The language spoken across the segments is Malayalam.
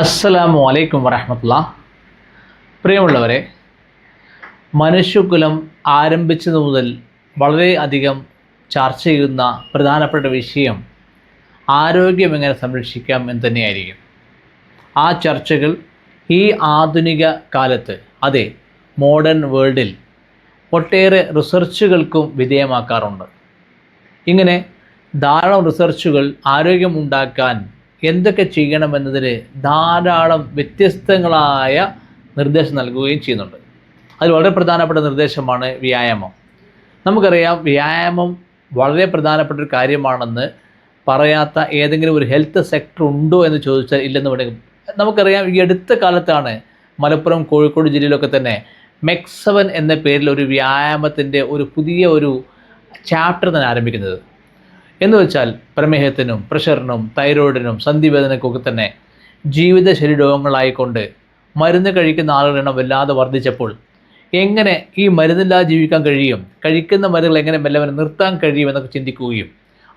അസ്സലാമു അലൈക്കും വറഹമത്തുള്ള. പ്രിയമുള്ളവരെ മനുഷ്യകുലം ആരംഭിച്ചത് മുതൽ വളരെയധികം ചർച്ച ചെയ്യുന്ന പ്രധാനപ്പെട്ട വിഷയം ആരോഗ്യം എങ്ങനെ സംരക്ഷിക്കാം എന്ന് തന്നെയായിരിക്കും. ആ ചർച്ചകൾ ഈ ആധുനിക കാലത്ത് അതെ മോഡേൺ വേൾഡിൽ ഒട്ടേറെ റിസർച്ചുകൾക്കും വിധേയമാക്കാറുണ്ട്. ഇങ്ങനെ ധാരാളം റിസർച്ചുകൾ ആരോഗ്യം ഉണ്ടാക്കാൻ എന്തൊക്കെ ചെയ്യണമെന്നതിൽ ധാരാളം വ്യത്യസ്തങ്ങളായ നിർദ്ദേശം നൽകുകയും ചെയ്യുന്നുണ്ട്. അതിൽ വളരെ പ്രധാനപ്പെട്ട നിർദ്ദേശമാണ് വ്യായാമം. നമുക്കറിയാം വ്യായാമം വളരെ പ്രധാനപ്പെട്ട ഒരു കാര്യമാണെന്ന് പറയാത്ത ഏതെങ്കിലും ഒരു ഹെൽത്ത് സെക്ടർ ഉണ്ടോ എന്ന് ചോദിച്ചാൽ ഇല്ലെന്ന് വേണമെങ്കിൽ നമുക്കറിയാം ഈ അടുത്ത കാലത്താണ് മലപ്പുറം കോഴിക്കോട് ജില്ലയിലൊക്കെ തന്നെ മെക്സവൻ എന്ന പേരിൽ ഒരു വ്യായാമത്തിന്റെ ഒരു പുതിയ ഒരു ചാപ്റ്റർ തന്നെ ആരംഭിക്കുന്നത്. എന്ന് വെച്ചാൽ പ്രമേഹത്തിനും പ്രഷറിനും തൈറോയിഡിനും സന്ധിവേദനയ്ക്കൊക്കെ തന്നെ ജീവിതശൈലി രോഗങ്ങളായിക്കൊണ്ട് മരുന്ന് കഴിക്കുന്ന ആളുകളുടെ എണ്ണം വല്ലാതെ വർദ്ധിച്ചപ്പോൾ എങ്ങനെ ഈ മരുന്നില്ലാതെ ജീവിക്കാൻ കഴിയും കഴിക്കുന്ന മരുന്നുകൾ എങ്ങനെ മെല്ലവനെ മെല്ലെ നിർത്താൻ കഴിയും എന്നൊക്കെ ചിന്തിക്കുകയും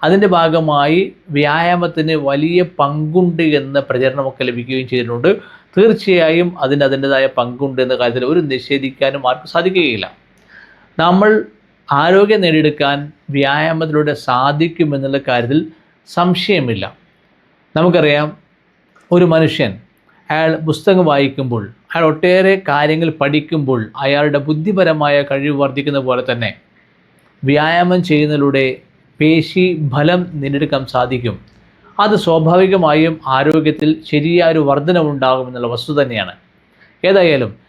അതിന്റെ ഭാഗമായി വ്യായാമത്തിന് വലിയ പങ്കുണ്ട് എന്ന പ്രചരണമൊക്കെ ലഭിക്കുകയും ചെയ്തിട്ടുണ്ട്. തീർച്ചയായും അതിന് അതിന്റെതായ പങ്കുണ്ട് എന്ന കാര്യത്തിൽ ഒരു നിഷേധിക്കാനും ആർക്കും സാധിക്കുകയില്ല. നമ്മൾ ആരോഗ്യം നേടിയെടുക്കാൻ വ്യായാമത്തിലൂടെ സാധിക്കുമെന്നുള്ള കാര്യത്തിൽ സംശയമില്ല. നമുക്കറിയാം ഒരു മനുഷ്യൻ അയാൾ പുസ്തകം വായിക്കുമ്പോൾ അയാൾ ഒട്ടേറെ കാര്യങ്ങൾ പഠിക്കുമ്പോൾ അയാളുടെ ബുദ്ധിപരമായ കഴിവ് വർദ്ധിക്കുന്ന പോലെ തന്നെ വ്യായാമം ചെയ്യുന്നതിലൂടെ പേശി ഫലം നേടിയെടുക്കാൻ സാധിക്കും. അത് സ്വാഭാവികമായും ആരോഗ്യത്തിൽ ശരിയായൊരു വർധനവുണ്ടാകുമെന്നുള്ള വസ്തു തന്നെയാണ്. ഏതായാലും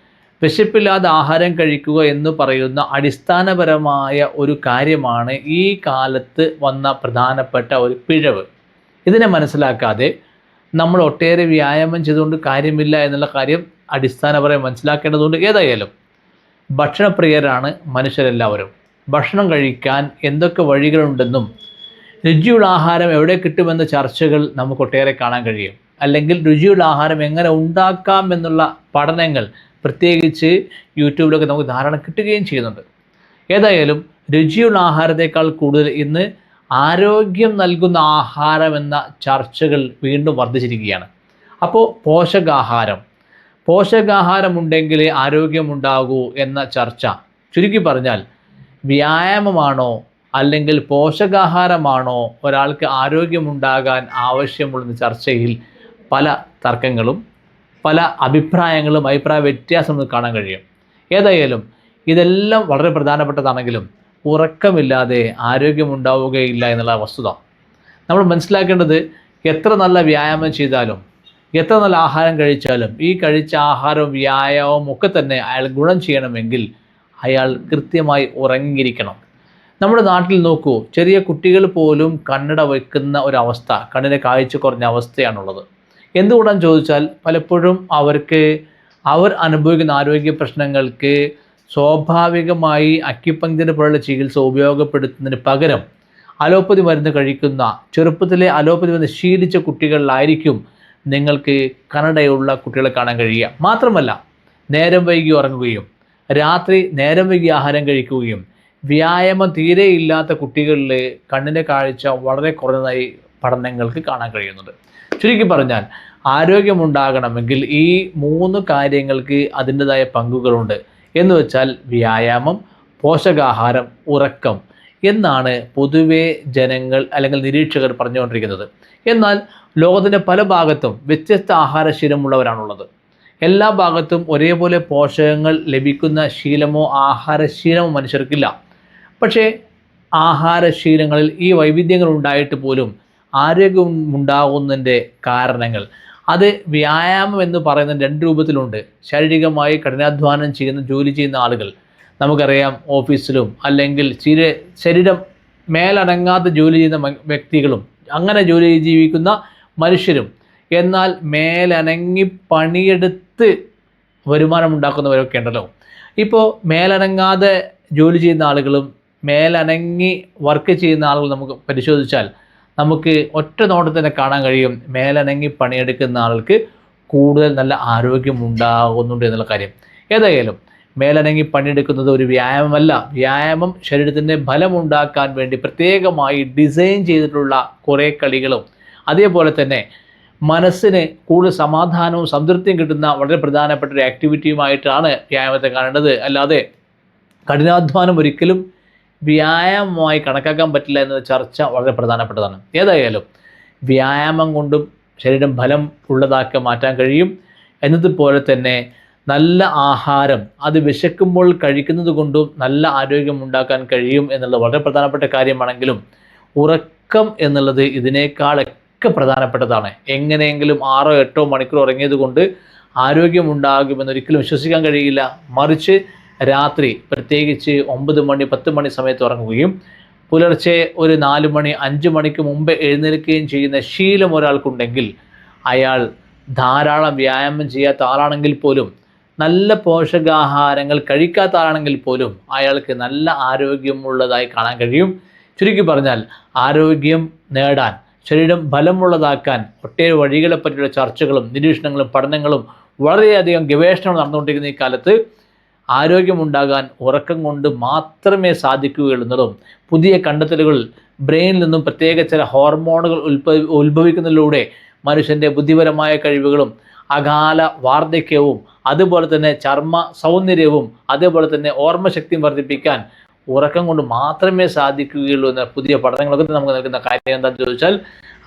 വിശപ്പില്ലാതെ ആഹാരം കഴിക്കുക എന്ന് പറയുന്ന അടിസ്ഥാനപരമായ ഒരു കാര്യമാണ് ഈ കാലത്ത് വന്ന പ്രധാനപ്പെട്ട ഒരു പിഴവ്. ഇതിനെ മനസ്സിലാക്കാതെ നമ്മൾ ഒട്ടേറെ വ്യായാമം ചെയ്തുകൊണ്ട് കാര്യമില്ല എന്നുള്ള കാര്യം അടിസ്ഥാനപരമായി മനസ്സിലാക്കേണ്ടതുകൊണ്ട് ഏതായാലും. ഭക്ഷണപ്രിയരാണ് മനുഷ്യരെല്ലാവരും. ഭക്ഷണം കഴിക്കാൻ എന്തൊക്കെ വഴികളുണ്ടെന്നും രുചിയുള്ള ആഹാരം എവിടെ കിട്ടുമെന്ന ചർച്ചകൾ നമുക്ക് ഒട്ടേറെ കാണാൻ കഴിയും. അല്ലെങ്കിൽ രുചിയുള്ള ആഹാരം എങ്ങനെ ഉണ്ടാക്കാം എന്നുള്ള പഠനങ്ങൾ പ്രത്യേകിച്ച് യൂട്യൂബിലൊക്കെ നമുക്ക് ധാരണ കിട്ടുകയും ചെയ്യുന്നുണ്ട്. ഏതായാലും രുചിയുള്ള ആഹാരത്തേക്കാൾ കൂടുതൽ ഇന്ന് ആരോഗ്യം നൽകുന്ന ആഹാരമെന്ന ചർച്ചകൾ വീണ്ടും വർദ്ധിച്ചിരിക്കുകയാണ്. അപ്പോൾ പോഷകാഹാരം. പോഷകാഹാരമുണ്ടെങ്കിലേ ആരോഗ്യമുണ്ടാകൂ എന്ന ചർച്ച ചുരുക്കി പറഞ്ഞാൽ വ്യായാമമാണോ അല്ലെങ്കിൽ പോഷകാഹാരമാണോ ഒരാൾക്ക് ആരോഗ്യമുണ്ടാകാൻ ആവശ്യമുള്ള ചർച്ചയിൽ പല തർക്കങ്ങളും പല അഭിപ്രായങ്ങളും അഭിപ്രായ വ്യത്യാസം കാണാൻ കഴിയും. ഏതായാലും ഇതെല്ലാം വളരെ പ്രധാനപ്പെട്ടതാണെങ്കിലും ഉറക്കമില്ലാതെ ആരോഗ്യമുണ്ടാവുകയില്ല എന്നുള്ള വസ്തുത. നമ്മൾ മനസ്സിലാക്കേണ്ടത് എത്ര നല്ല വ്യായാമം ചെയ്താലും എത്ര നല്ല ആഹാരം കഴിച്ചാലും ഈ കഴിച്ച ആഹാരവും വ്യായാമവും ഒക്കെ തന്നെ അയാൾ ഗുണം ചെയ്യണമെങ്കിൽ അയാൾ കൃത്യമായി ഉറങ്ങിയിരിക്കണം. നമ്മുടെ നാട്ടിൽ നോക്കൂ ചെറിയ കുട്ടികൾ പോലും കണ്ണട വയ്ക്കുന്ന ഒരവസ്ഥ കണ്ണിനെ കാഴ്ച കുറഞ്ഞ അവസ്ഥയാണുള്ളത്. എന്തുകൊണ്ടാന്ന് ചോദിച്ചാൽ പലപ്പോഴും അവർക്ക് അവർ അനുഭവിക്കുന്ന ആരോഗ്യ പ്രശ്നങ്ങൾക്ക് സ്വാഭാവികമായി അക്യുപങ്ക്ചർ പോലുള്ള ചികിത്സ ഉപയോഗപ്പെടുത്തുന്നതിന് പകരം അലോപ്പതി മരുന്ന് കഴിക്കുന്ന ചെറുപ്പത്തിലെ അലോപ്പതി മരുന്ന് ശീലിച്ച കുട്ടികളിലായിരിക്കും നിങ്ങൾക്ക് കനടയുള്ള കുട്ടികളെ കാണാൻ കഴിയുക. മാത്രമല്ല നേരം വൈകി ഉറങ്ങുകയും രാത്രി നേരം വൈകി ആഹാരം കഴിക്കുകയും വ്യായാമം തീരെ ഇല്ലാത്ത കുട്ടികളിൽ കണ്ണിന്റെ കാഴ്ച വളരെ കുറഞ്ഞതായി പഠനങ്ങൾക്ക് കാണാൻ കഴിയുന്നുണ്ട്. ചുരുക്കി പറഞ്ഞാൽ ആരോഗ്യമുണ്ടാകണമെങ്കിൽ ഈ മൂന്ന് കാര്യങ്ങൾക്ക് അതിന്റെതായ പങ്കുകളുണ്ട്. എന്ന് വെച്ചാൽ വ്യായാമം പോഷകാഹാരം ഉറക്കം എന്നാണ് പൊതുവെ ജനങ്ങൾ അല്ലെങ്കിൽ നിരീക്ഷകർ പറഞ്ഞുകൊണ്ടിരിക്കുന്നത്. എന്നാൽ ലോകത്തിന്റെ പല ഭാഗത്തും വ്യത്യസ്ത ആഹാരശീലമുള്ളവരാണുള്ളത്. എല്ലാ ഭാഗത്തും ഒരേപോലെ പോഷകങ്ങൾ ലഭിക്കുന്ന ശീലമോ ആഹാരശീലമോ മനുഷ്യർക്കില്ല. പക്ഷേ ആഹാരശീലങ്ങളിൽ ഈ വൈവിധ്യങ്ങൾ ഉണ്ടായിട്ട് പോലും ആരോഗ്യം ഉണ്ടാകുന്നതിന്റെ കാരണങ്ങൾ. അത് വ്യായാമം എന്ന് പറയുന്ന രണ്ട് രൂപത്തിലുണ്ട്. ശാരീരികമായി കഠിനാധ്വാനം ചെയ്യുന്ന ജോലി ചെയ്യുന്ന ആളുകൾ. നമുക്കറിയാം ഓഫീസിലും അല്ലെങ്കിൽ ചിര ശരീരം മേലടങ്ങാത്ത ജോലി ചെയ്യുന്ന വ്യക്തികളും അങ്ങനെ ജോലി ജീവിക്കുന്ന മനുഷ്യരും. എന്നാൽ മേലനങ്ങി പണിയെടുത്ത് വരുമാനം ഉണ്ടാക്കുന്നവരൊക്കെ ഉണ്ടല്ലോ. ഇപ്പോൾ മേലനങ്ങാതെ ജോലി ചെയ്യുന്ന ആളുകളും മേലനങ്ങി വർക്ക് ചെയ്യുന്ന ആളുകൾ നമുക്ക് പരിശോധിച്ചാൽ നമുക്ക് ഒറ്റ നോട്ടത്തിൽ തന്നെ കാണാൻ കഴിയും. മേലനങ്ങി പണിയെടുക്കുന്ന ആൾക്ക് കൂടുതൽ നല്ല ആരോഗ്യം ഉണ്ടാകുന്നുണ്ട് എന്നുള്ള കാര്യം. ഏതായാലും മേലനങ്ങി പണിയെടുക്കുന്നത് ഒരു വ്യായാമമല്ല. വ്യായാമം ശരീരത്തിന്റെ ഫലമുണ്ടാക്കാൻ വേണ്ടി പ്രത്യേകമായി ഡിസൈൻ ചെയ്തിട്ടുള്ള കുറേ കളികളും. അതേപോലെ തന്നെ മനസ്സിന് കൂടുതൽ സമാധാനവും സംതൃപ്തിയും കിട്ടുന്ന വളരെ പ്രധാനപ്പെട്ട ഒരു ആക്ടിവിറ്റിയുമായിട്ടാണ് വ്യായാമത്തെ കാണേണ്ടത്. അല്ലാതെ കഠിനാധ്വാനം ഒരിക്കലും വ്യായാമമായി കണക്കാക്കാൻ പറ്റില്ല എന്ന ചർച്ച വളരെ പ്രധാനപ്പെട്ടതാണ്. ഏതായാലും വ്യായാമം കൊണ്ടും ശരീരം ഫലം ഉള്ളതാക്കി മാറ്റാൻ കഴിയും. എന്നതുപോലെ തന്നെ നല്ല ആഹാരം അത് വിശക്കുമ്പോൾ കഴിക്കുന്നത് കൊണ്ടും നല്ല ആരോഗ്യം ഉണ്ടാക്കാൻ കഴിയും എന്നുള്ളത് വളരെ പ്രധാനപ്പെട്ട കാര്യമാണെങ്കിലും ഉറക്കം എന്നുള്ളത് ഇതിനേക്കാളൊക്കെ പ്രധാനപ്പെട്ടതാണ്. എങ്ങനെയെങ്കിലും ആറോ എട്ടോ മണിക്കൂർ ഉറങ്ങിയത് കൊണ്ട് ആരോഗ്യമുണ്ടാകുമെന്നൊരിക്കലും വിശ്വസിക്കാൻ കഴിയില്ല. മറിച്ച് രാത്രി പ്രത്യേകിച്ച് ഒമ്പത് മണി പത്ത് മണി സമയത്ത് ഉറങ്ങുകയും പുലർച്ചെ ഒരു നാല് മണി അഞ്ച് മണിക്ക് മുമ്പ് എഴുന്നേൽക്കുകയും ചെയ്യുന്ന ശീലം ഒരാൾക്കുണ്ടെങ്കിൽ അയാൾ ധാരാളം വ്യായാമം ചെയ്യാത്ത ആളാണെങ്കിൽ പോലും നല്ല പോഷകാഹാരങ്ങൾ കഴിക്കാത്ത ആളാണെങ്കിൽ പോലും അയാൾക്ക് നല്ല ആരോഗ്യമുള്ളതായി കാണാൻ കഴിയും. ചുരുക്കി പറഞ്ഞാൽ ആരോഗ്യം നേടാൻ ശരീരം ബലമുള്ളതാക്കാൻ ഒട്ടേറെ വഴികളെ പറ്റിയുള്ള ചർച്ചകളും നിരീക്ഷണങ്ങളും പഠനങ്ങളും വളരെയധികം ഗവേഷണങ്ങൾ നടന്നുകൊണ്ടിരിക്കുന്ന ഈ കാലത്ത് ആരോഗ്യമുണ്ടാകാൻ ഉറക്കം കൊണ്ട് മാത്രമേ സാധിക്കുകയുള്ളൂ എന്നതും പുതിയ കണ്ടെത്തലുകൾ ബ്രെയിനിൽ നിന്നും പ്രത്യേക ചില ഹോർമോണുകൾ ഉത്ഭവ ഉത്ഭവിക്കുന്നതിലൂടെ മനുഷ്യന്റെ ബുദ്ധിപരമായ കഴിവുകളും അകാല വാർദ്ധക്യവും അതുപോലെ തന്നെ ചർമ്മ സൗന്ദര്യവും അതേപോലെ തന്നെ ഓർമ്മശക്തിയും വർദ്ധിപ്പിക്കാൻ ഉറക്കം കൊണ്ട് മാത്രമേ സാധിക്കുകയുള്ളൂ എന്ന പുതിയ പഠനങ്ങളൊക്കെ നമുക്ക് നൽകുന്ന കാര്യം എന്താണെന്ന് ചോദിച്ചാൽ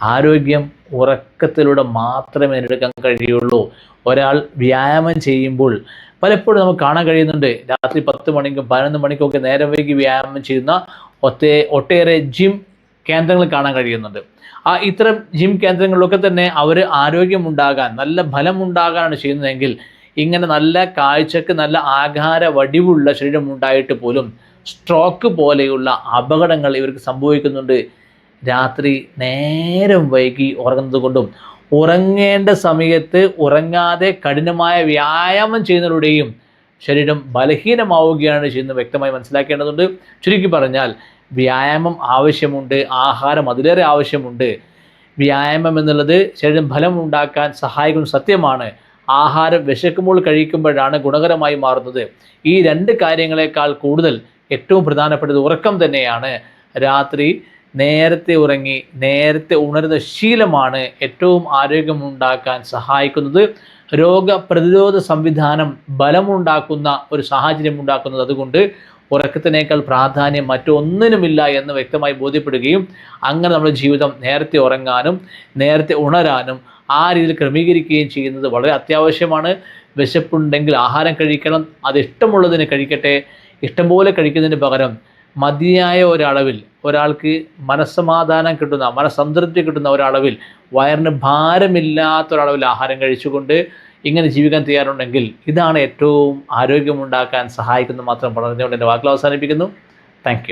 ആരോഗ്യം ഉറക്കത്തിലൂടെ മാത്രമേ നേടിയെടുക്കാൻ കഴിയുള്ളൂ. ഒരാൾ വ്യായാമം ചെയ്യുമ്പോൾ പലപ്പോഴും നമുക്ക് കാണാൻ കഴിയുന്നുണ്ട്. രാത്രി പത്ത് മണിക്കും പതിനൊന്ന് മണിക്കും ഒക്കെ നേരം വൈകി വ്യായാമം ചെയ്യുന്ന ഒത്തേ ഒട്ടേറെ ജിം കേന്ദ്രങ്ങൾ കാണാൻ കഴിയുന്നുണ്ട്. ആ ഇത്തരം ജിം കേന്ദ്രങ്ങളിലൊക്കെ തന്നെ അവർ ആരോഗ്യമുണ്ടാകാൻ നല്ല ഫലമുണ്ടാകാനാണ് ചെയ്യുന്നതെങ്കിൽ ഇങ്ങനെ നല്ല കാഴ്ചക്ക് നല്ല ആഹാര വടിവുള്ള ശരീരം ഉണ്ടായിട്ട് പോലും സ്ട്രോക്ക് പോലെയുള്ള അപകടങ്ങൾ ഇവർക്ക് സംഭവിക്കുന്നുണ്ട്. രാത്രി നേരം വൈകി ഉറങ്ങുന്നത് കൊണ്ടും ഉറങ്ങേണ്ട സമയത്ത് ഉറങ്ങാതെ കഠിനമായ വ്യായാമം ചെയ്യുന്നതിലൂടെയും ശരീരം ബലഹീനമാവുകയാണ് ചെയ്യുന്നത് വ്യക്തമായി മനസ്സിലാക്കേണ്ടതുണ്ട്. ചുരുക്കി പറഞ്ഞാൽ വ്യായാമം ആവശ്യമുണ്ട് ആഹാരം അതിലേറെ ആവശ്യമുണ്ട്. വ്യായാമം എന്നുള്ളത് ശരീരം ഫലം ഉണ്ടാക്കാൻ സഹായിക്കുന്ന സത്യമാണ്. ആഹാരം വിശക്കുമ്പോൾ കഴിക്കുമ്പോഴാണ് ഗുണകരമായി മാറുന്നത്. ഈ രണ്ട് കാര്യങ്ങളെക്കാൾ കൂടുതൽ ഏറ്റവും പ്രധാനപ്പെട്ടത് ഉറക്കം തന്നെയാണ്. രാത്രി നേരത്തെ ഉറങ്ങി നേരത്തെ ഉണരുന്ന ശീലമാണ് ഏറ്റവും ആരോഗ്യമുണ്ടാക്കാൻ സഹായിക്കുന്നത്. രോഗപ്രതിരോധ സംവിധാനം ബലമുണ്ടാക്കുന്ന ഒരു സാഹചര്യം ഉണ്ടാക്കുന്നത് അതുകൊണ്ട് ഉറക്കത്തിനേക്കാൾ പ്രാധാന്യം മറ്റൊന്നിനുമില്ല എന്ന് വ്യക്തമായി ബോധ്യപ്പെടുകയും അങ്ങനെ നമ്മുടെ ജീവിതം നേരത്തെ ഉറങ്ങാനും നേരത്തെ ഉണരാനും ആ രീതിയിൽ ക്രമീകരിക്കുകയും ചെയ്യുന്നത് വളരെ അത്യാവശ്യമാണ്. വിശപ്പുണ്ടെങ്കിൽ ആഹാരം കഴിക്കണം അത് ഇഷ്ടമുള്ളതിന് കഴിക്കട്ടെ ഇഷ്ടംപോലെ കഴിക്കുന്നതിന് പകരം മതിയായ ഒരളവിൽ ഒരാൾക്ക് മനസ്സമാധാനം കിട്ടുന്ന മനസ്സംതൃപ്തി കിട്ടുന്ന ഒരളവിൽ വയറിന് ഭാരമില്ലാത്ത ഒരളവിൽ ആഹാരം കഴിച്ചുകൊണ്ട് ഇങ്ങനെ ജീവിക്കാൻ തയ്യാറുണ്ടെങ്കിൽ ഇതാണ് ഏറ്റവും ആരോഗ്യമുണ്ടാക്കാൻ സഹായിക്കുന്നത് മാത്രം പറഞ്ഞുകൊണ്ട് എന്റെ വാക്കുകൾ അവസാനിപ്പിക്കുന്നു. താങ്ക്